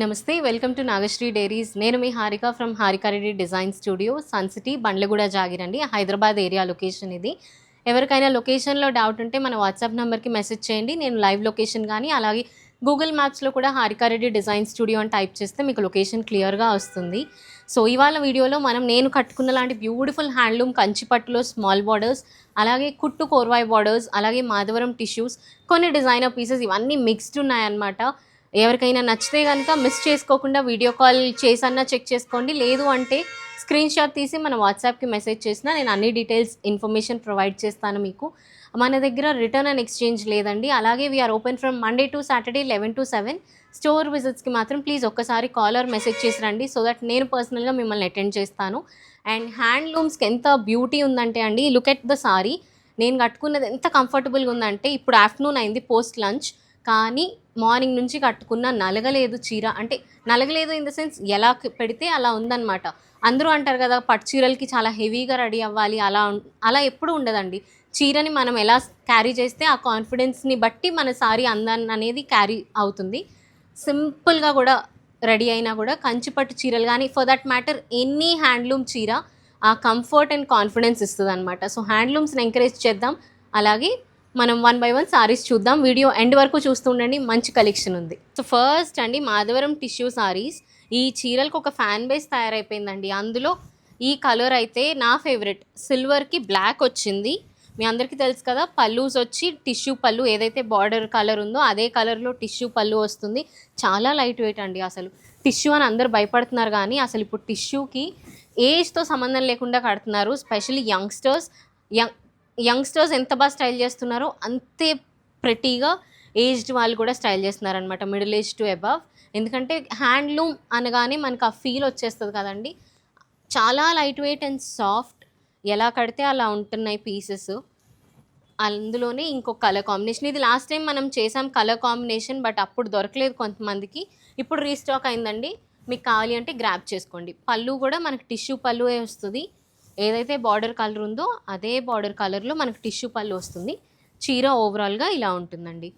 నమస్తే welcome to Nagasri diaries. నేను మీ Harika from Harika Reddy design studio sun city Bandlaguda Jagir అండి Hyderabad area location ఇది. ఎవరికైనా లొకేషన్లో డౌట్ ఉంటే మన వాట్సాప్ నెంబర్కి మెసేజ్ చేయండి. నేను లైవ్ లొకేషన్ కానీ అలాగే గూగుల్ మ్యాప్స్లో కూడా హారిక రెడ్డి డిజైన్ స్టూడియో అని టైప్ చేస్తే మీకు లొకేషన్ క్లియర్గా వస్తుంది. సో ఇవాళ వీడియోలో మనం నేను కట్టుకున్న లాంటి బ్యూటిఫుల్ హ్యాండ్లూమ్ కంచిపట్టులో స్మాల్ బార్డర్స్ అలాగే కుట్టు కోర్వాయ్ బార్డర్స్ అలాగే మాధవరం టిష్యూస్ కొన్ని డిజైనర్ పీసెస్ ఇవన్నీ మిక్స్డ్ ఉన్నాయన్నమాట. ఎవరికైనా నచ్చితే కనుక మిస్ చేసుకోకుండా వీడియో కాల్ చేసన్నా చెక్ చేసుకోండి. లేదు అంటే స్క్రీన్ షాట్ తీసి మన వాట్సాప్కి మెసేజ్ చేసినా నేను అన్ని డీటెయిల్స్ ఇన్ఫర్మేషన్ ప్రొవైడ్ చేస్తాను మీకు. మన దగ్గర రిటర్న్ అండ్ ఎక్స్చేంజ్ లేదండి. అలాగే we're open from Monday to Saturday eleven to seven store విజిట్స్కి మాత్రం ప్లీజ్ ఒక్కసారి కాల్ ఆర్ మెసేజ్ చేసి రండి. సో దట్ నేను పర్సనల్గా మిమ్మల్ని అటెండ్ చేస్తాను. అండ్ హ్యాండ్లూమ్స్కి ఎంత బ్యూటీ ఉందంటే అండి లుక్ ఎట్ ద సారీ నేను కట్టుకున్నది ఎంత కంఫర్టబుల్గా ఉందంటే ఇప్పుడు ఆఫ్టర్నూన్ అయింది పోస్ట్ లంచ్ కానీ మార్నింగ్ నుంచి కట్టుకున్న నలగలేదు చీర. అంటే నలగలేదు ఇన్ ద సెన్స్ ఎలా పెడితే అలా ఉందన్నమాట. అందరూ అంటారు కదా పట్టు చీరలకి చాలా హెవీగా రెడీ అవ్వాలి అలా అలా ఎప్పుడు ఉండదండి. చీరని మనం ఎలా క్యారీ చేస్తే ఆ కాన్ఫిడెన్స్ని బట్టి మన సారీ అందాన్ని అనేది క్యారీ అవుతుంది. సింపుల్గా కూడా రెడీ అయినా కూడా కంచిపట్టు చీరలు కానీ for that matter any handloom చీర ఆ కంఫర్ట్ అండ్ కాన్ఫిడెన్స్ ఇస్తుంది అనమాట సో హ్యాండ్లూమ్స్ని ఎంకరేజ్ చేద్దాం. అలాగే మనం వన్ బై వన్ సారీస్ చూద్దాం. వీడియో ఎండ్ వరకు చూస్తుండండి. మంచి కలెక్షన్ ఉంది. సో ఫస్ట్ అండి మాధవరం టిష్యూ సారీస్ ఈ చీరలకు ఒక ఫ్యాన్ బేస్ తయారైపోయిందండి. అందులో ఈ కలర్ అయితే నా ఫేవరెట్ సిల్వర్కి బ్లాక్ వచ్చింది. మీ అందరికీ తెలుసు కదా పళ్ళుస్ వచ్చి టిష్యూ పళ్ళు ఏదైతే బార్డర్ కలర్ ఉందో అదే కలర్లో టిష్యూ పళ్ళు వస్తుంది. చాలా లైట్ వెయిట్ అండి అసలు. టిష్యూ అని అందరు భయపడుతున్నారు కానీ అసలు ఇప్పుడు టిష్యూకి ఏజ్తో సంబంధం లేకుండా కడుతున్నారు. స్పెషల్లీ యంగ్స్టర్స్ యంగ్ యంగ్స్టర్స్ ఎంత బాగా స్టైల్ చేస్తున్నారో అంతే ప్రతిగా ఏజ్డ్ వాళ్ళు కూడా స్టైల్ చేస్తున్నారు అనమాట మిడిల్ ఏజ్ టు అబవ్ ఎందుకంటే హ్యాండ్లూమ్ అనగానే మనకు ఆ ఫీల్ వచ్చేస్తుంది కదండి. చాలా లైట్ వెయిట్ అండ్ సాఫ్ట్ ఎలా కడితే అలా ఉంటున్నాయి పీసెస్ అందులోనే ఇంకో కలర్ కాంబినేషన్ ఇది లాస్ట్ టైం మనం చేసాం కలర్ కాంబినేషన్ బట్ అప్పుడు దొరకలేదు కొంతమందికి. ఇప్పుడు రీస్టాక్ అయిందండి. మీకు కావాలి అంటే గ్రాప్ చేసుకోండి. పళ్ళు కూడా మనకి టిష్యూ పళ్ళువే వస్తుంది. ఏదైతే బార్డర్ కలర్ ఉందో అదే బార్డర్ కలర్లో మనకు టిష్యూ పళ్ళు వస్తుంది. చీర ఓవరాల్గా ఇలా ఉంటుందండి.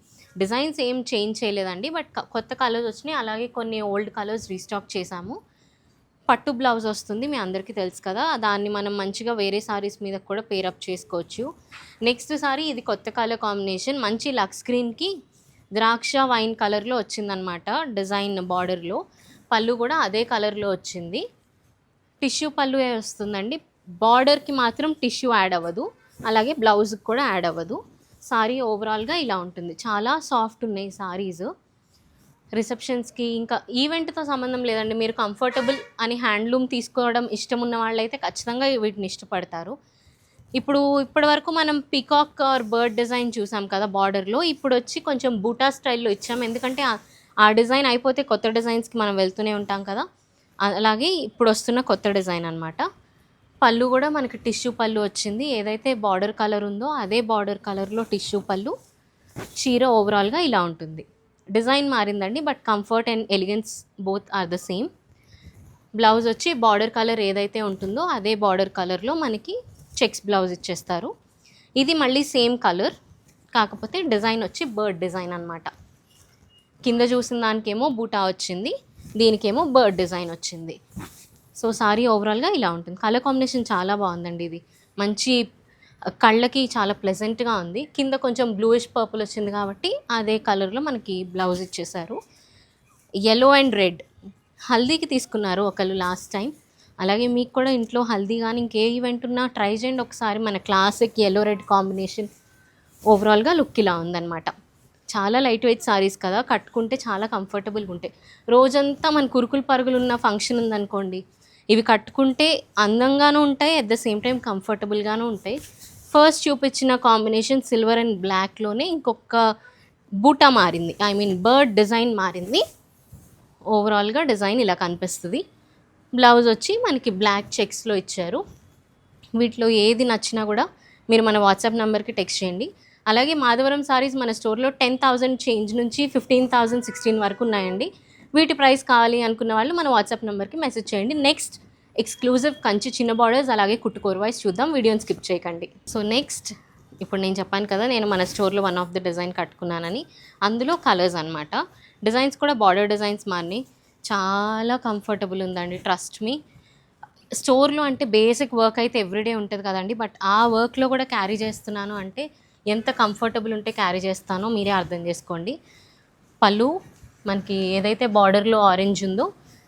డిజైన్స్ ఏం చేంజ్ చేయలేదండి బట్ కొత్త కలర్స్ వచ్చినాయి. అలాగే కొన్ని ఓల్డ్ కలర్స్ రీస్టాక్ చేసాము పట్టు బ్లౌజ్ వస్తుంది మీ అందరికీ తెలుసు కదా. దాన్ని మనం మంచిగా వేరే సారీస్ మీద కూడా పేరప్ చేసుకోవచ్చు. నెక్స్ట్ సారీ ఇది కొత్త కలర్ కాంబినేషన్ మంచి లక్స్ స్క్రీన్కి ద్రాక్ష వైన్ కలర్లో వచ్చిందనమాట డిజైన్ బార్డర్లో పళ్ళు కూడా అదే కలర్లో వచ్చింది. టిష్యూ పళ్ళు వస్తుందండి? బార్డర్కి మాత్రం టిష్యూ యాడ్ అవ్వదు. అలాగే బ్లౌజ్కి కూడా యాడ్ అవ్వదు. సారీ ఓవరాల్గా ఇలా ఉంటుంది. చాలా సాఫ్ట్ ఉన్నాయి సారీస్. రిసెప్షన్స్కి ఇంకా ఈవెంట్తో సంబంధం లేదండి. మీరు కంఫర్టబుల్ అని హ్యాండ్లూమ్ తీసుకోవడం ఇష్టం ఉన్న వాళ్ళైతే ఖచ్చితంగా వీటిని ఇష్టపడతారు. ఇప్పుడు ఇప్పటి వరకు మనం పికాక్ ఆర్ బర్డ్ డిజైన్ చూసాం కదా బార్డర్లో. ఇప్పుడు వచ్చి కొంచెం బూటా స్టైల్లో ఇచ్చాం. ఎందుకంటే ఆ- ఆ డిజైన్ అయిపోతే కొత్త డిజైన్స్కి మనం వెళ్తూనే ఉంటాం కదా. అలాగే ఇప్పుడు వస్తున్న కొత్త డిజైన్ అనమాట పళ్ళు కూడా మనకి టిష్యూ పళ్ళు వచ్చింది. ఏదైతే బార్డర్ కలర్ ఉందో అదే బార్డర్ కలర్లో టిష్యూ పళ్ళు. చీర ఓవరాల్గా ఇలా ఉంటుంది. Design మారిందండి but comfort and elegance both are the same. Blouse వచ్చి బార్డర్ కలర్ ఏదైతే ఉంటుందో అదే బార్డర్ కలర్లో మనకి చెక్స్ బ్లౌజ్ ఇచ్చేస్తారు. ఇది మళ్ళీ సేమ్ కలర్ కాకపోతే డిజైన్ వచ్చి బర్డ్ డిజైన్ అన్నమాట. కింద చూసిన దానికేమో బూటా వచ్చింది దీనికేమో బర్డ్ డిజైన్ వచ్చింది. సో సారీ ఓవరాల్గా ఇలా ఉంటుంది. కలర్ కాంబినేషన్ చాలా బాగుందండి ఇది. మంచి కళ్ళకి చాలా ప్లెజెంట్గా ఉంది. కింద కొంచెం బ్లూయిష్ పర్పుల్ వచ్చింది కాబట్టి అదే కలర్లో మనకి బ్లౌజ్ ఇచ్చేసారు. ఎల్లో అండ్ రెడ్ హల్దీకి తీసుకున్నారు ఒకళ్ళు లాస్ట్ టైం అలాగే మీకు కూడా ఇంట్లో హల్దీ కానీ ఇంకే ఈవెంట్ ఉన్నా ట్రై చేయండి ఒకసారి. మన క్లాసిక్ ఎల్లో రెడ్ కాంబినేషన్ ఓవరాల్గా లుక్ ఇలా ఉందన్నమాట. చాలా లైట్ వెయిట్ సారీస్ కదా. కట్టుకుంటే చాలా కంఫర్టబుల్గా ఉంటాయి. రోజంతా మన కురుకులు పరుగులు ఉన్న ఫంక్షన్ ఉందనుకోండి ఇవి కట్టుకుంటే అందంగానూ ఉంటాయి అట్ ద సేమ్ టైం కంఫర్టబుల్గాను ఉంటాయి. ఫస్ట్ చూపించిన కాంబినేషన్ సిల్వర్ అండ్ బ్లాక్లోనే ఇంకొక బూటా మారింది. ఐ మీన్ బర్డ్ డిజైన్ మారింది. ఓవరాల్గా డిజైన్ ఇలా కనిపిస్తుంది. బ్లౌజ్ వచ్చి మనకి బ్లాక్ చెక్స్లో ఇచ్చారు. వీటిలో ఏది నచ్చినా కూడా మీరు మన వాట్సాప్ నెంబర్కి టెక్స్ట్ చేయండి. అలాగే మాధవరం సారీస్ మన స్టోర్లో టెన్ థౌజండ్ చేంజ్ నుంచి ఫిఫ్టీన్ థౌజండ్ సిక్స్టీన్ వరకు ఉన్నాయండి. వీటి ప్రైస్ కావాలి అనుకున్న వాళ్ళు మన వాట్సాప్ నెంబర్కి మెసేజ్ చేయండి. నెక్స్ట్ ఎక్స్క్లూజివ్ కంచి చిన్న బార్డర్స్ అలాగే కుట్టుకోరు వైస్ చూద్దాం. వీడియోని స్కిప్ చేయకండి. సో నెక్స్ట్ ఇప్పుడు నేను చెప్పాను కదా నేను మన స్టోర్లో వన్ ఆఫ్ ద డిజైన్ కట్టుకున్నానని. అందులో కలర్స్ అనమాట డిజైన్స్ కూడా బార్డర్ డిజైన్స్ మారినాయి. చాలా కంఫర్టబుల్ ఉందండి ట్రస్ట్ మీ స్టోర్లో అంటే బేసిక్ వర్క్ అయితే ఎవ్రీడే ఉంటుంది కదండి బట్ ఆ వర్క్లో కూడా క్యారీ చేస్తున్నాను అంటే ఎంత కంఫర్టబుల్ ఉంటే క్యారీ చేస్తానో మీరే అర్థం చేసుకోండి. పళ్ళు మనకి ఏదైతే బార్డర్లో ఆరెంజ్ ఉందో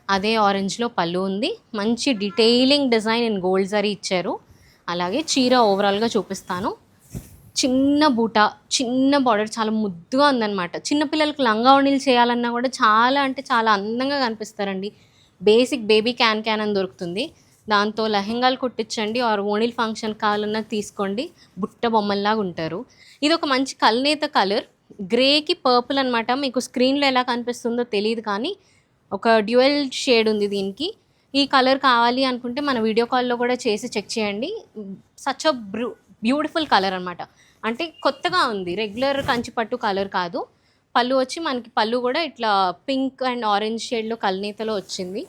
అదే ఆరెంజ్లో పళ్ళు ఉంది. మంచి detailing design in gold zari ఇచ్చారు. అలాగే చీర ఓవరాల్గా చూపిస్తాను. చిన్న బూట చిన్న బార్డర్ చాలా ముద్దుగా ఉందన్నమాట. చిన్నపిల్లలకు లంగా ఓణీలు చేయాలన్నా కూడా చాలా అంటే చాలా అందంగా కనిపిస్తారండి. బేసిక్ బేబీ క్యాన్ క్యాన్ అని దొరుకుతుంది. దాంతో లెహెంగాలు కుట్టించండి ఆర్ ఓణిల్ ఫంక్షన్ కావాలన్నా తీసుకోండి. బుట్ట బొమ్మల్లాగా ఉంటారు. ఇది ఒక మంచి కల్నేత కలర్ గ్రేకి పర్పుల్ అనమాట మీకు స్క్రీన్లో ఎలా కనిపిస్తుందో తెలియదు కానీ ఒక డ్యూయల్ షేడ్ ఉంది దీనికి. ఈ కలర్ కావాలి అనుకుంటే మన వీడియో కాల్లో కూడా చేసి చెక్ చేయండి. సచ్ అ బ్రూ బ్యూటిఫుల్ కలర్ అనమాట అంటే కొత్తగా ఉంది. రెగ్యులర్ కంచిపట్టు కలర్ కాదు. పళ్ళు వచ్చి మనకి పళ్ళు కూడా ఇట్లా పింక్ అండ్ ఆరెంజ్ షేడ్లో కల్నేతలో వచ్చింది.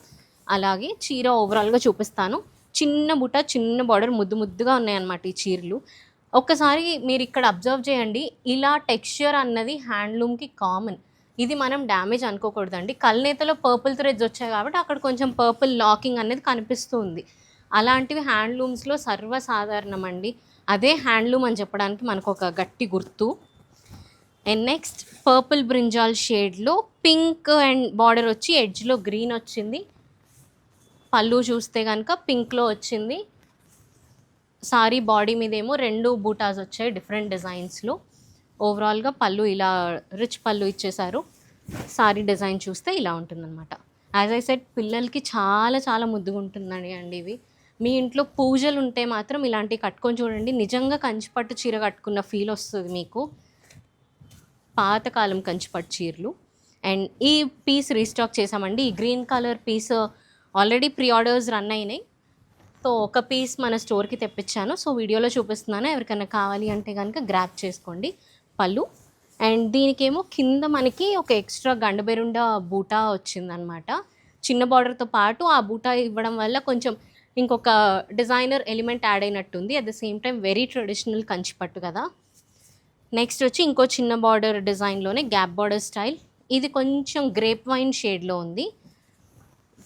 అలాగే చీర ఓవరాల్గా చూపిస్తాను. చిన్న బుట్ట చిన్న బార్డర్ ముద్దు ముద్దుగా ఉన్నాయన్నమాట ఈ చీరలు. ఒక్కసారి మీరు ఇక్కడ అబ్జర్వ్ చేయండి ఇలా టెక్స్చర్ అన్నది హ్యాండ్లూమ్కి కామన్. ఇది మనం డ్యామేజ్ అనుకోకూడదండి. కల్నేతలో పర్పుల్ థ్రెడ్స్ వచ్చాయి కాబట్టి అక్కడ కొంచెం పర్పుల్ లాకింగ్ అనేది కనిపిస్తుంది. అలాంటివి హ్యాండ్లూమ్స్లో సర్వసాధారణం అండి అదే హ్యాండ్లూమ్ అని చెప్పడానికి మనకు ఒక గట్టి గుర్తు. అండ్ నెక్స్ట్ పర్పుల్ బ్రింజాల్ షేడ్లో పింక్ అండ్ బార్డర్ వచ్చి ఎడ్జ్లో గ్రీన్ వచ్చింది. పళ్ళు చూస్తే కనుక పింక్లో వచ్చింది. సారీ బాడీ మీద ఏమో రెండు బూటాస్ వచ్చాయి డిఫరెంట్ డిజైన్స్లో. ఓవరాల్గా పళ్ళు ఇలా రిచ్ పళ్ళు ఇచ్చేసారు సారీ డిజైన్ చూస్తే ఇలా ఉంటుందన్నమాట. యాజ్ ఐ సెట్ పిల్లలకి చాలా చాలా ముద్దుగా ఉంటుందండి అండి ఇవి. మీ ఇంట్లో పూజలు ఉంటే మాత్రం ఇలాంటివి కట్టుకొని చూడండి. నిజంగా కంచిపట్టు చీర కట్టుకున్న ఫీల్ వస్తుంది మీకు. పాతకాలం కంచిపట్టు చీరలు. అండ్ ఈ పీస్ రీస్టాక్ చేసామండి ఈ green colour piece already pre orders run అయినాయి. సో ఒక పీస్ మన స్టోర్కి తెప్పించాను. సో వీడియోలో చూపిస్తున్నాను. ఎవరికైనా కావాలి అంటే కనుక గ్రాప్ చేసుకోండి. పళ్ళు. అండ్ దీనికేమో కింద మనకి ఒక ఎక్స్ట్రా గండబెరుండ బూటా వచ్చిందనమాట చిన్న బార్డర్తో పాటు ఆ బూటా ఇవ్వడం వల్ల కొంచెం ఇంకొక డిజైనర్ ఎలిమెంట్ యాడ్ అయినట్టుంది. At the same time very traditional కంచిపట్టు కదా. నెక్స్ట్ వచ్చి ఇంకో చిన్న బార్డర్ డిజైన్లోనే గ్యాప్ బార్డర్ స్టైల్ ఇది కొంచెం గ్రేప్ వైన్ షేడ్లో ఉంది.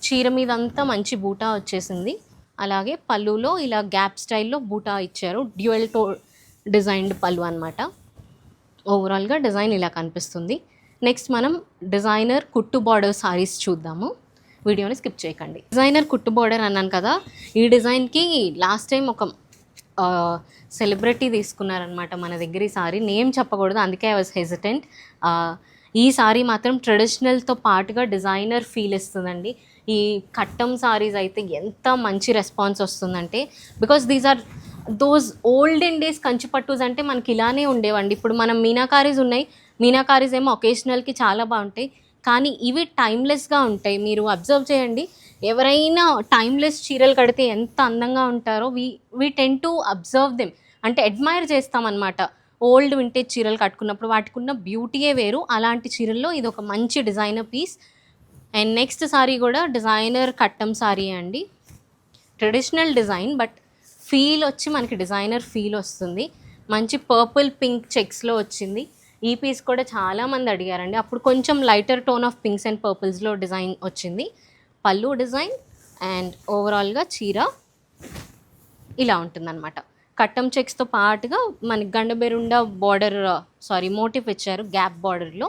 చీర మీద అంతా మంచి బూటా వచ్చేసింది. అలాగే పళ్ళులో ఇలా గ్యాప్ స్టైల్లో బూటా ఇచ్చారు. డ్యూయల్ టో డిజైన్డ్ పళ్ళు అనమాట ఓవరాల్గా డిజైన్ ఇలా కనిపిస్తుంది. నెక్స్ట్ మనం డిజైనర్ కుట్టు బార్డర్ సారీస్ చూద్దాము. వీడియోని స్కిప్ చేయకండి. డిజైనర్ కుట్టు బార్డర్ అన్నాను కదా ఈ డిజైన్కి లాస్ట్ టైం ఒక సెలబ్రిటీ తీసుకున్నారనమాట మన దగ్గర ఈ సారీ. నేమ్ చెప్పకూడదు అందుకే ఐ వాజ్ హెజిటెంట్ ఈ సారీ మాత్రం ట్రెడిషనల్తో పాటుగా డిజైనర్ ఫీల్ ఇస్తుందండి. ఈ కట్టం సారీస్ అయితే ఎంత మంచి రెస్పాన్స్ వస్తుందంటే because these are those olden days Kanchipattus అంటే మనకి ఇలానే ఉండేవండి. ఇప్పుడు మనం మీనాకారీస్ ఉన్నాయి మీనాకారీస్ ఏమో ఒకేషనల్కి చాలా బాగుంటాయి కానీ ఇవి టైమ్లెస్గా ఉంటాయి. మీరు అబ్జర్వ్ చేయండి ఎవరైనా టైమ్లెస్ చీరలు కడితే ఎంత అందంగా ఉంటారో we we tend to observe them అంటే అడ్మైర్ చేస్తామన్నమాట. ఓల్డ్ వింటేజ్ చీరలు కట్టుకున్నప్పుడు వాటికి ఉన్న బ్యూటీయే వేరు. అలాంటి చీరల్లో ఇది ఒక మంచి designer piece and next saree కూడా డిజైనర్ కట్టం సారీ అండి. ట్రెడిషనల్ డిజైన్ బట్ ఫీల్ వచ్చి మనకి డిజైనర్ ఫీల్ వస్తుంది. మంచి పర్పుల్ పింక్ చెక్స్లో వచ్చింది. ఈ పీస్ కూడా చాలామంది అడిగారండి. అప్పుడు కొంచెం lighter tone of pinks and పర్పుల్స్లో design వచ్చింది. పళ్ళు డిజైన్ అండ్ ఓవరాల్గా చీర ఇలా ఉంటుందన్నమాట. కట్టం చెక్స్తో పాటుగా మనకి గండబెరుండ బార్డర్ సారీ మోటివ్ ఇచ్చారు గ్యాప్ బార్డర్లో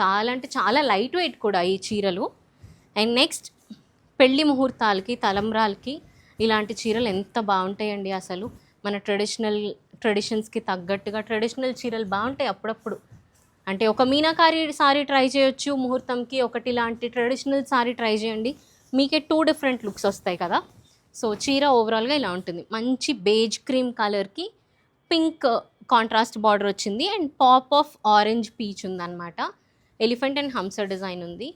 చాలా అంటే చాలా లైట్ వెయిట్ కూడా ఈ చీరలు. అండ్ నెక్స్ట్ పెళ్ళి ముహూర్తాలకి తలంబ్రాలకి ఇలాంటి చీరలు ఎంత బాగుంటాయండి అసలు. మన ట్రెడిషనల్ ట్రెడిషన్స్కి తగ్గట్టుగా ట్రెడిషనల్ చీరలు బాగుంటాయి అప్పుడప్పుడు. అంటే ఒక మీనాకారి సారీ ట్రై చేయొచ్చు ముహూర్తంకి ఒకటి లాంటి ట్రెడిషనల్ సారీ ట్రై చేయండి. మీకే టూ డిఫరెంట్ లుక్స్ వస్తాయి కదా. సో చీర ఓవరాల్గా ఇలా ఉంటుంది. మంచి బేజ్ క్రీమ్ కలర్కి పింక్ కాంట్రాస్ట్ బార్డర్ వచ్చింది. And pop of orange peach ఉందన్నమాట. ఎలిఫెంట్ అండ్ హంసర్ డిజైన్ ఉంది.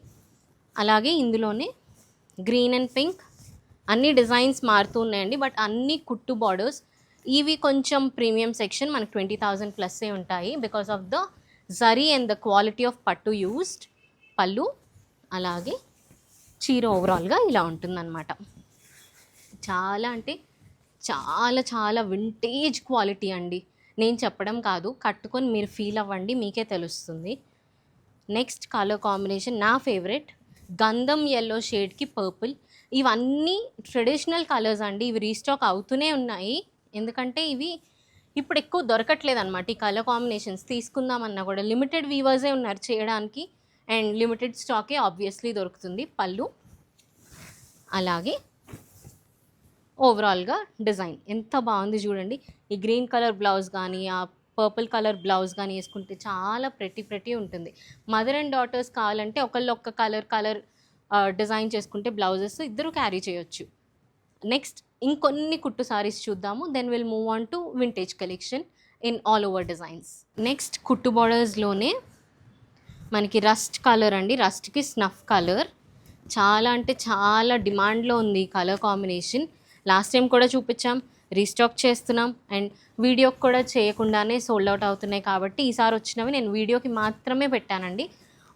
అలాగే ఇందులోనే గ్రీన్ అండ్ పింక్ అన్ని డిజైన్స్ మారుతూ ఉన్నాయండి. బట్ అన్ని కుట్టు బార్డర్స్ ఇవి కొంచెం ప్రీమియం సెక్షన్ మనకు ట్వంటీ థౌజండ్ ప్లస్సే ఉంటాయి. Because of the zari and the quality of పట్టు యూస్డ్ పళ్ళు అలాగే చీర ఓవరాల్గా ఇలా ఉంటుందన్నమాట. చాలా అంటే చాలా చాలా వింటేజ్ క్వాలిటీ అండి. నేను చెప్పడం కాదు కట్టుకొని మీరు ఫీల్ అవ్వండి మీకే తెలుస్తుంది. నెక్స్ట్ కలర్ కాంబినేషన్ నా ఫేవరెట్ గంధం ఎల్లో షేడ్కి పర్పుల్ ఇవన్నీ ట్రెడిషనల్ కలర్స్ అండి. ఇవి రీస్టాక్ అవుతూనే ఉన్నాయి. ఎందుకంటే ఇవి ఇప్పుడు ఎక్కువ దొరకట్లేదు అనమాట ఈ కలర్ కాంబినేషన్స్ తీసుకుందామన్నా కూడా లిమిటెడ్ వీవర్సే ఉన్నారు చేయడానికి. అండ్ లిమిటెడ్ స్టాకే ఆబ్వియస్లీ దొరుకుతుంది. పళ్ళు. అలాగే ఓవరాల్గా డిజైన్ ఎంత బాగుంది చూడండి. ఈ గ్రీన్ కలర్ బ్లౌజ్ కానీ ఆ పర్పుల్ కలర్ బ్లౌజ్ కానీ వేసుకుంటే చాలా ప్రతి ప్రెట్టి ఉంటుంది. మదర్ అండ్ డాటర్స్ కావాలంటే ఒకళ్ళు ఒక్క కలర్ కలర్ డిజైన్ చేసుకుంటే బ్లౌజెస్ ఇద్దరు క్యారీ చేయొచ్చు. నెక్స్ట్ ఇంకొన్ని కుట్టు సారీస్ చూద్దాము. Then will move on to vintage collection in all over designs next కుట్టు బార్డర్స్లోనే మనకి రస్ట్ కలర్ అండి. రస్ట్కి స్నఫ్ కలర్ చాలా అంటే చాలా డిమాండ్లో ఉంది ఈ కలర్ కాంబినేషన్ లాస్ట్ టైం కూడా చూపించాం. రీస్టాక్ చేస్తున్నాం. అండ్ వీడియోకి కూడా చేయకుండానే సోల్డ్ అవుట్ అవుతున్నాయి కాబట్టి ఈసారి వచ్చినవి నేను వీడియోకి మాత్రమే పెట్టానండి.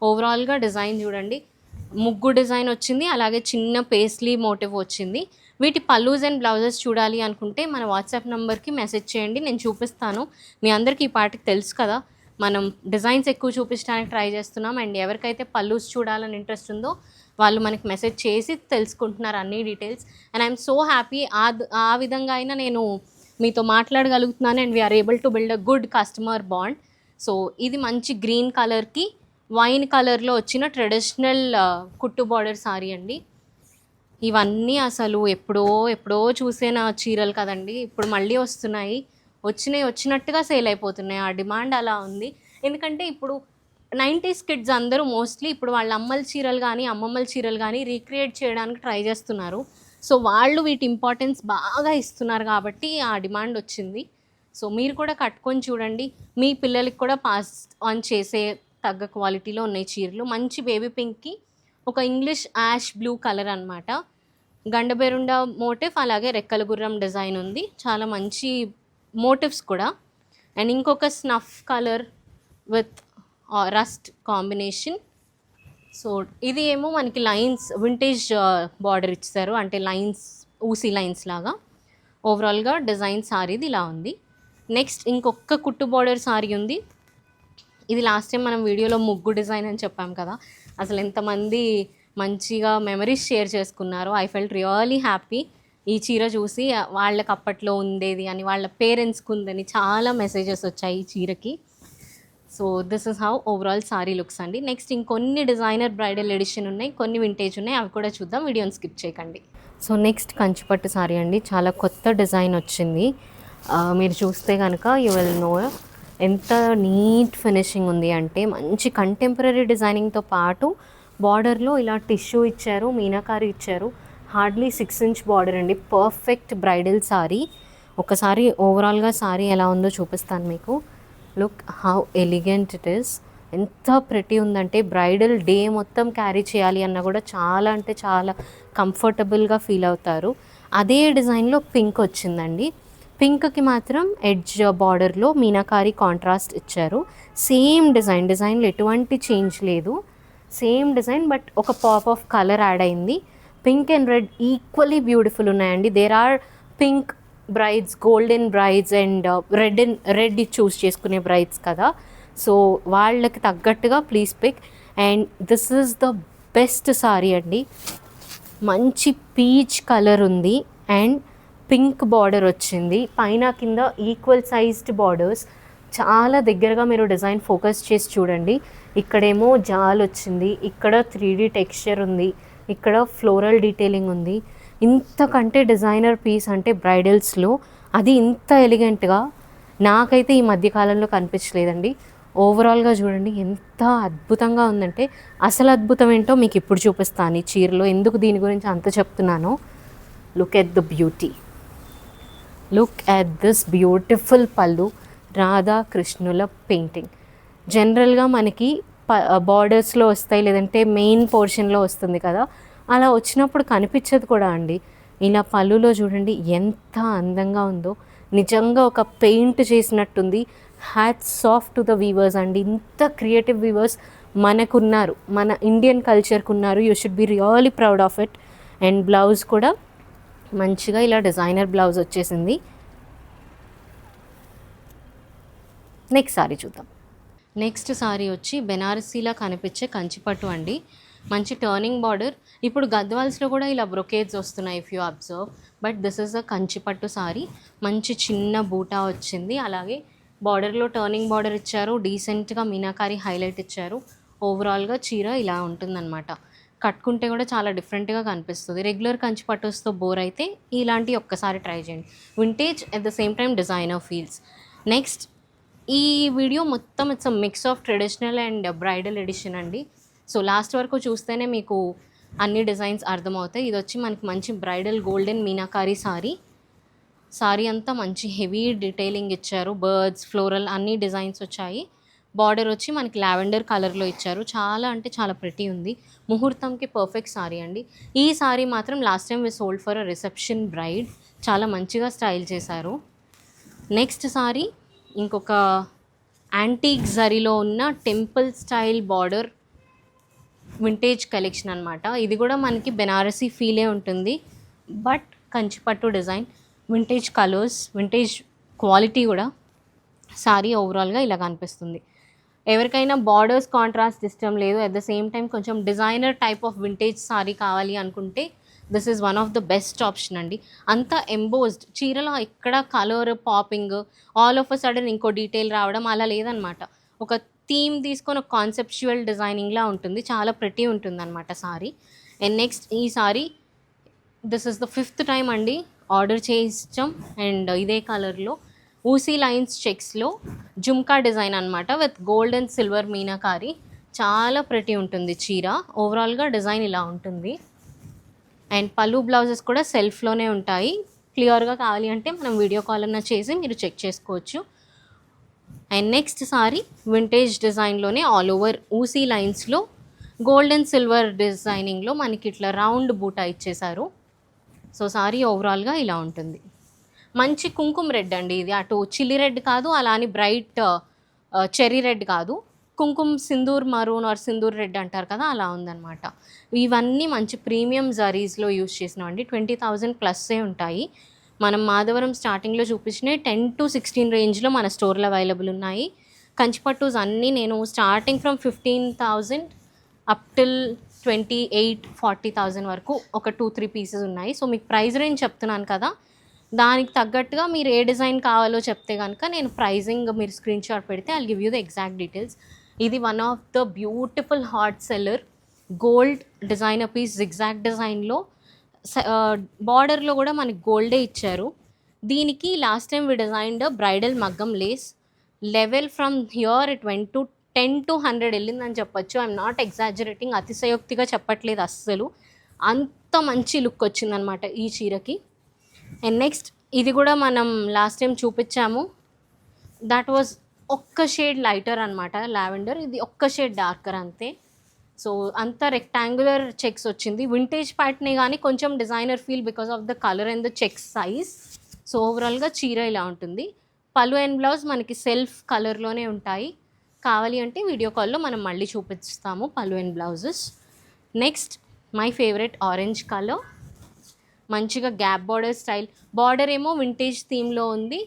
ఓవరాల్గా డిజైన్ చూడండి. ముగ్గు డిజైన్ వచ్చింది అలాగే చిన్న పేస్లీ మోటివ్ వచ్చింది. వీటి పల్లూస్ అండ్ బ్లౌజెస్ చూడాలి అనుకుంటే మన వాట్సాప్ నెంబర్కి మెసేజ్ చేయండి నేను చూపిస్తాను. మీ అందరికీ ఈ పాటికి తెలుసు కదా. మనం డిజైన్స్ ఎక్కువ చూపించడానికి ట్రై చేస్తున్నాం. అండ్ ఎవరికైతే పల్లూస్ చూడాలని ఇంట్రెస్ట్ ఉందో వాళ్ళు మనకి మెసేజ్ చేసి తెలుసుకుంటున్నారు అన్ని details. And I'm so happy ఆ ఆ విధంగా అయినా నేను మీతో మాట్లాడగలుగుతున్నాను. And we're able to build a good customer bond. So ఇది మంచి గ్రీన్ కలర్కి వైన్ కలర్లో వచ్చిన ట్రెడిషనల్ కుట్టు బార్డర్ సారీ అండి. ఇవన్నీ అసలు ఎప్పుడో ఎప్పుడో చూసిన చీరలు కదండి. ఇప్పుడు మళ్ళీ వస్తున్నాయి. వచ్చినాయి వచ్చినట్టుగా సేల్ అయిపోతున్నాయి. ఆ డిమాండ్ అలా ఉంది. ఎందుకంటే ఇప్పుడు నైంటీస్ కిడ్స్ అందరూ మోస్ట్లీ ఇప్పుడు వాళ్ళ అమ్మల చీరలు కానీ అమ్మమ్మల చీరలు కానీ రీక్రియేట్ చేయడానికి ట్రై చేస్తున్నారు. సో వాళ్ళు వీటి ఇంపార్టెన్స్ బాగా ఇస్తున్నారు కాబట్టి ఆ డిమాండ్ వచ్చింది. సో మీరు కూడా కట్టుకొని చూడండి. మీ పిల్లలకి కూడా పాస్ ఆన్ చేసే తగ్గ క్వాలిటీలో ఉన్నాయి చీరలు. మంచి బేబీ పింక్కి ఒక ఇంగ్లీష్ యాష్ బ్లూ కలర్ అనమాట గండబెరుండ మోటిఫ్ అలాగే రెక్కల గుర్రం డిజైన్ ఉంది. చాలా మంచి మోటివ్స్ కూడా. అండ్ ఇంకొక snuff colour with rust combination. So ఇది ఏమో మనకి లైన్స్ వింటేజ్ బార్డర్ ఇచ్చారు. అంటే లైన్స్ ఊసీ లైన్స్ లాగా. ఓవరాల్గా డిజైన్ సారీది ఇలా ఉంది. నెక్స్ట్ ఇంకొక కుట్టు బార్డర్ సారీ ఉంది. ఇది లాస్ట్ టైం మనం వీడియోలో ముగ్గు డిజైన్ అని చెప్పాం కదా. అసలు ఎంతమంది మంచిగా మెమరీస్ షేర్ చేసుకున్నారు. I felt really happy. ఈ చీర చూసి వాళ్ళకి అప్పట్లో ఉండేది అని వాళ్ళ పేరెంట్స్కి ఉందని చాలా మెసేజెస్ వచ్చాయి ఈ చీరకి. So this is how overall sari looks అండి. నెక్స్ట్ ఇంకొన్ని డిజైనర్ బ్రైడల్ ఎడిషన్ ఉన్నాయి కొన్ని వింటేజ్ ఉన్నాయి అవి కూడా చూద్దాం వీడియోని స్కిప్ చేయకండి. సో నెక్స్ట్ కంచిపట్టు సారీ అండి. చాలా కొత్త డిజైన్ వచ్చింది. మీరు చూస్తే కనుక యూ విల్ నో ఎంత నీట్ ఫినిషింగ్ ఉంది అంటే మంచి కంటెంపరీ డిజైనింగ్తో పాటు బార్డర్లో ఇలా టిష్యూ ఇచ్చారు మీనాకారి ఇచ్చారు. హార్డ్లీ సిక్స్ ఇంచ్ బార్డర్ అండి. Perfect bridal sari. ఒకసారి ఓవరాల్గా సారీ ఎలా ఉందో చూపిస్తాను మీకు. Look how elegant it is ఎంత ప్రెటీ ఉందంటే బ్రైడల్ డే మొత్తం క్యారీ చేయాలి అన్న కూడా చాలా అంటే చాలా కంఫర్టబుల్గా ఫీల్ అవుతారు. అదే డిజైన్లో పింక్ వచ్చిందండి. పింక్కి మాత్రం ఎడ్జ్ బార్డర్లో మీనాకారి కాంట్రాస్ట్ ఇచ్చారు. సేమ్ డిజైన్ డిజైన్లో ఎటువంటి చేంజ్ లేదు. సేమ్ డిజైన్ బట్ ఒక పాప్ ఆఫ్ కలర్ యాడ్ అయింది. Pink and red equally beautiful ఉన్నాయండి. There are pink brides golden brides and red and red choose చేసుకునే బ్రైడ్స్ కదా. సో వాళ్ళకి తగ్గట్టుగా please pick and this is the best sari అండి. మంచి peach colour ఉంది and pink border వచ్చింది. పైన కింద ఈక్వల్ సైజ్డ్ బార్డర్స్ చాలా దగ్గరగా మీరు డిజైన్ ఫోకస్ చేసి చూడండి. ఇక్కడేమో జాల్ వచ్చింది. ఇక్కడ త్రీ డీ టెక్స్చర్ ఉంది. ఇక్కడ ఫ్లోరల్ డీటెయిలింగ్ ఉంది. ఇంతకంటే డిజైనర్ పీస్ అంటే బ్రైడల్స్లో అది ఇంత ఎలిగెంట్గా నాకైతే ఈ మధ్యకాలంలో కనిపించలేదండి. ఓవరాల్గా చూడండి ఎంత అద్భుతంగా ఉందంటే అసలు అద్భుతం ఏంటో మీకు ఇప్పుడు చూపిస్తాను ఈ చీరలో ఎందుకు దీని గురించి అంత చెప్తున్నానో. Look at the beauty look at this beautiful పళ్ళు రాధా కృష్ణుల పెయింటింగ్ జనరల్గా మనకి బార్డర్స్లో వస్తాయి లేదంటే మెయిన్ పోర్షన్లో వస్తుంది కదా. అలా వచ్చినప్పుడు కనిపించదు కూడా అండి. ఇలా పళ్ళులో చూడండి ఎంత అందంగా ఉందో. నిజంగా ఒక పెయింట్ చేసినట్టుంది. హ్యాట్స్ సాఫ్ట్ టు ద వీవర్స్ అండి. ఇంత క్రియేటివ్ వీవర్స్ మనకున్నారు. మన ఇండియన్ కల్చర్కి ఉన్నారు you should be really proud of it and blouse కూడా మంచిగా ఇలా డిజైనర్ బ్లౌజ్ వచ్చేసింది. నెక్స్ట్ సారీ చూద్దాం. నెక్స్ట్ సారీ వచ్చి బెనారసీలా కనిపించే కంచిపట్టు అండి. మంచి టర్నింగ్ బార్డర్ ఇప్పుడు గద్వాల్స్లో కూడా ఇలా బ్రొకేజ్ వస్తున్నాయి if you observe but this is a Kanchipattu sari. మంచి చిన్న బూటా వచ్చింది. అలాగే బార్డర్లో టర్నింగ్ బార్డర్ ఇచ్చారు. డీసెంట్గా మీనాకారి హైలైట్ ఇచ్చారు. ఓవరాల్గా చీర ఇలా ఉంటుందన్నమాట. కట్టుకుంటే కూడా చాలా డిఫరెంట్గా కనిపిస్తుంది. రెగ్యులర్ కంచి పట్టుస్తో బోర్ అయితే ఇలాంటి ఒక్కసారి ట్రై చేయండి. Vintage at the same time designer feels next ఈ వీడియో మొత్తం it's mix of traditional and bridal edition అండి. సో లాస్ట్ వరకు చూస్తేనే మీకు అన్ని డిజైన్స్ అర్థమవుతాయి. ఇది వచ్చి మనకి మంచి బ్రైడల్ గోల్డెన్ మీనాకారి సారీ. సారీ అంతా మంచి హెవీ డీటెయిలింగ్ ఇచ్చారు. బర్డ్స్ ఫ్లోరల్ అన్ని డిజైన్స్ వచ్చాయి. బార్డర్ వచ్చి మనకి లావెండర్ కలర్లో ఇచ్చారు. చాలా అంటే చాలా ప్రెటీ ఉంది. ముహూర్తంకి పర్ఫెక్ట్ సారీ అండి. ఈ సారీ మాత్రం last time we sold for a reception bride చాలా మంచిగా స్టైల్ చేశారు. నెక్స్ట్ సారీ ఇంకొక యాంటీక్ జరీలో ఉన్న temple style border vintage collection అనమాట ఇది కూడా మనకి బెనారసీ ఫీలే ఉంటుంది. But Kanchipattu design vintage colours vintage quality కూడా సారీ ఓవరాల్గా ఇలా కనిపిస్తుంది. ఎవరికైనా బార్డర్స్ కాంట్రాస్ట్ ఇష్టం లేదు. అట్ ద సేమ్ టైం కొంచెం designer type of vintage sari కావాలి అనుకుంటే this is one of the best option అండి. అంత ఎంబోజ్డ్ చీరలో ఎక్కడ colour popping all of a sudden ఇంకో డీటెయిల్ రావడం అలా లేదనమాట. ఒక థీమ్ తీసుకొని ఒక కాన్సెప్చువల్ డిజైనింగ్లా ఉంటుంది. చాలా ప్రతి ఉంటుంది అనమాట సారీ అండ్ నెక్స్ట్ ఈ sari this is the fifth time అండి ఆర్డర్ చేయించాం. అండ్ ఇదే కలర్లో ఊసీ లైన్స్ చెక్స్లో జుమ్కా డిజైన్ అనమాట with gold and silver meenakari. చాలా ప్రతి ఉంటుంది చీర. ఓవరాల్గా డిజైన్ ఇలా ఉంటుంది. అండ్ పళ్ళు బ్లౌజెస్ కూడా సెల్ఫ్లోనే ఉంటాయి. క్లియర్గా కావాలి అంటే మనం వీడియో కాల్ అన్న చేసి మీరు చెక్ చేసుకోవచ్చు. అండ్ నెక్స్ట్ సారీ వింటేజ్ డిజైన్లోనే ఆల్ ఓవర్ ఊసీ లైన్స్లో గోల్డ్ అండ్ సిల్వర్ డిజైనింగ్లో మనకి ఇట్లా రౌండ్ బూటా ఇచ్చేశారు. సో సారీ ఓవరాల్గా ఇలా ఉంటుంది. మంచి కుంకుమ రెడ్ అండి ఇది. అటు చిల్లీ రెడ్ కాదు అలా అని బ్రైట్ చెర్రీ రెడ్ కాదు. కుంకుమ sindoor maroon or sindoor red అంటారు కదా అలా ఉందన్నమాట. ఇవన్నీ మంచి ప్రీమియం జరీస్లో యూస్ చేసినామండి ట్వంటీ థౌజండ్ ప్లస్సే ఉంటాయి. మనం మాధవరం స్టార్టింగ్లో చూపించినవి టెన్ టు సిక్స్టీన్ రేంజ్లో మన స్టోర్లో అవైలబుల్ ఉన్నాయి. కంచిపట్టుస్ అన్నీ నేను starting from fifteen thousand up till twenty eight forty thousand వరకు ఒక టూ త్రీ పీసెస్ ఉన్నాయి. సో మీకు ప్రైస్ రేంజ్ చెప్తున్నాను కదా దానికి తగ్గట్టుగా మీరు ఏ డిజైన్ కావాలో చెప్తే కనుక నేను ప్రైజింగ్ మీరు స్క్రీన్ షాట్ పెడితే I give you the exact details ఇది one of the beautiful hot seller gold designer piece exact డిజైన్లో బార్డర్లో కూడా మనకి గోల్డే ఇచ్చారు. దీనికి last time we designed bridal మగ్గం lace level from here it went to ten to hundred వెళ్ళిందని చెప్పొచ్చు. ఐఎమ్ నాట్ ఎగ్జాజరేటింగ్ అతిశయోక్తిగా చెప్పట్లేదు అస్సలు. అంత మంచి లుక్ వచ్చిందనమాట ఈ చీరకి. అండ్ నెక్స్ట్ ఇది కూడా మనం లాస్ట్ టైం చూపించాము. దట్ వాజ్ ఒక్క షేడ్ లైటర్ అనమాట లావెండర్. ఇది ఒక్క షేడ్ డార్కర్ అంతే. సో అంత రెక్టాంగులర్ చెక్స్ వచ్చింది. వింటేజ్ ప్యాట్నే కానీ కొంచెం designer feel because of the colour and the check size so ఓవరాల్గా చీర ఇలా ఉంటుంది. పలు అండ్ బ్లౌజ్ మనకి సెల్ఫ్ కలర్లోనే ఉంటాయి. కావాలి అంటే వీడియో కాల్లో మనం మళ్ళీ చూపిస్తాము పలు and blouses next my favourite orange colour మంచిగా గ్యాప్ బార్డర్ స్టైల్ బార్డర్ ఏమో వింటేజ్ థీమ్లో ఉంది.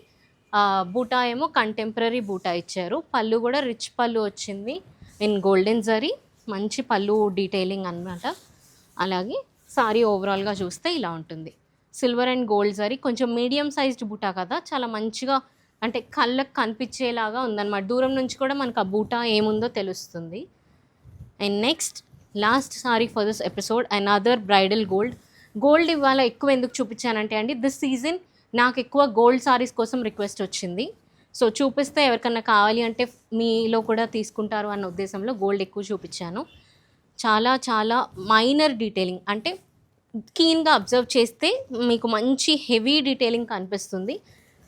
బూటా ఏమో కంటెంపరీ బూటా ఇచ్చారు. పళ్ళు కూడా రిచ్ పళ్ళు వచ్చింది. ఇన్ గోల్డెన్ జరీ మంచి పళ్ళు డీటెయిలింగ్ అన్నమాట. అలాగే సారీ ఓవరాల్గా చూస్తే ఇలా ఉంటుంది. సిల్వర్ అండ్ గోల్డ్ జరీ కొంచెం మీడియం సైజ్డ్ బూటా కదా చాలా మంచిగా అంటే కళ్ళకు కనిపించేలాగా ఉందన్నమాట. దూరం నుంచి కూడా మనకు ఆ బూటా ఏముందో తెలుస్తుంది. And next last sari for this episode and other bridal gold gold ఇవాళ ఎక్కువ ఎందుకు చూపించానంటే అండి దిస్ సీజన్ నాకు ఎక్కువ గోల్డ్ సారీస్ కోసం రిక్వెస్ట్ వచ్చింది. సో చూపిస్తే ఎవరికన్నా కావాలి అంటే మీలో కూడా తీసుకుంటారు అన్న ఉద్దేశంలో గోల్డ్ ఎక్కువ చూపించాను. చాలా చాలా మైనర్ డీటెయిలింగ్ అంటే కీన్గా అబ్జర్వ్ చేస్తే మీకు మంచి హెవీ డీటెయిలింగ్ కనిపిస్తుంది.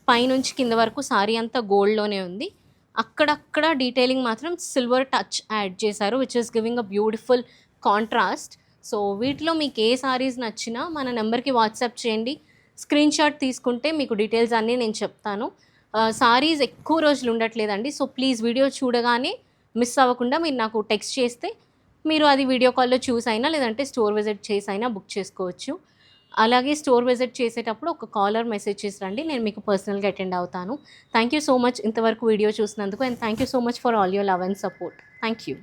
పైనుంచి కింద వరకు సారీ అంతా గోల్డ్లోనే ఉంది. అక్కడక్కడ డీటెయిలింగ్ మాత్రం సిల్వర్ టచ్ యాడ్ చేశారు which is giving a beautiful contrast so వీటిలో మీకు ఏ సారీస్ నచ్చినా మన నెంబర్కి వాట్సాప్ చేయండి. స్క్రీన్ షాట్ తీసుకుంటే మీకు డీటెయిల్స్ అన్నీ నేను చెప్తాను. సారీస్ ఎక్కువ రోజులు ఉండట్లేదండి. సో ప్లీజ్ వీడియో చూడగానే మిస్ అవ్వకుండా మీరు నాకు టెక్స్ట్ చేస్తే మీరు అది వీడియో కాల్లో చూస్ అయినా లేదంటే స్టోర్ విజిట్ చేసి అయినా బుక్ చేసుకోవచ్చు. అలాగే స్టోర్ విజిట్ చేసేటప్పుడు ఒక కాలర్ మెసేజ్ చేసి రండి. నేను మీకు పర్సనల్గా అటెండ్ అవుతాను. థ్యాంక్ యూ సో మచ్ ఇంతవరకు వీడియో చూసినందుకు and thank you so much for all your love and support. Thank you